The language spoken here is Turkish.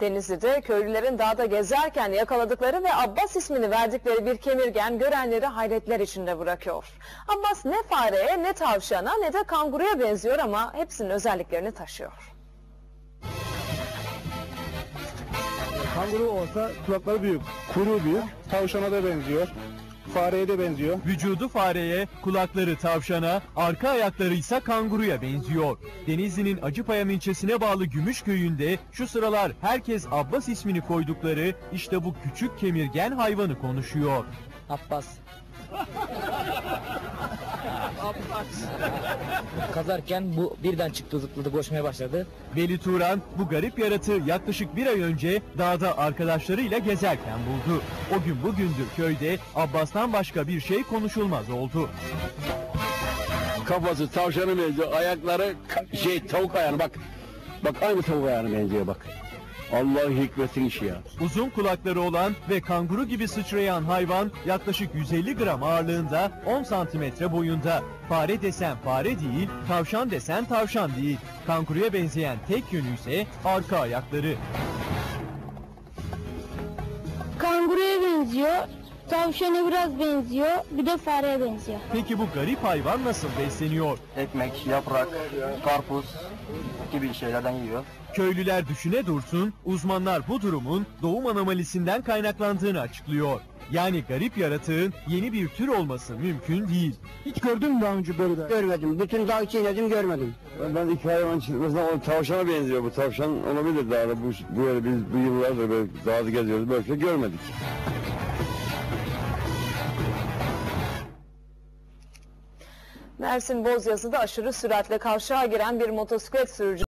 Denizli'de köylülerin dağda gezerken yakaladıkları ve Abbas ismini verdikleri bir kemirgen görenleri hayretler içinde bırakıyor. Abbas ne fareye ne tavşana ne de kanguruya benziyor ama hepsinin özelliklerini taşıyor. Kanguru olsa kulakları büyük, kuyruğu büyük, tavşana da benziyor, fareye de benziyor. Vücudu fareye, kulakları tavşana, arka ayakları ise kanguruya benziyor. Denizli'nin Acıpayam ilçesine bağlı Gümüşköy'ünde şu sıralar herkes Abbas ismini koydukları işte bu küçük kemirgen hayvanı konuşuyor. Abbas. Kazarken bu birden çıktı zıpladı koşmaya başladı. Veli Turan bu garip yaratığı yaklaşık bir ay önce dağda arkadaşlarıyla gezerken buldu. O gün bugündür köyde Abbas'tan başka bir şey konuşulmaz oldu. Kafası tavşana benziyor. Ayakları şey tavuk ayağına bak. Bak aynı tavuk ayağına benziyor bak. Allah'ın hikmetin işi ya. Uzun kulakları olan ve kanguru gibi sıçrayan hayvan yaklaşık 150 gram ağırlığında 10 santimetre boyunda. Fare desen fare değil, tavşan desen tavşan değil. Kanguruya benzeyen tek yönü ise arka ayakları. Kanguruya benziyor. Tavşana biraz benziyor. Bir de fareye benziyor. Peki bu garip hayvan nasıl besleniyor? ekmek, yaprak, karpuz gibi şeylerden yiyor. Köylüler düşüne dursun, uzmanlar bu durumun doğum anomalisinden kaynaklandığını açıklıyor. Yani garip yaratığın yeni bir tür olması mümkün değil. Hiç gördün mü daha önce böyle de? Görmedim. Bütün dağ çiğnedim görmedim. Ben iki hayvan çıkmasına o tavşana benziyor. Bu tavşan olabilir daha da bu, böyle biz bu yıllardır böyle dağda geziyoruz. Böyle şey görmedik. Mersin Bozyazı'da aşırı süratle kavşağa giren bir motosiklet sürücüsü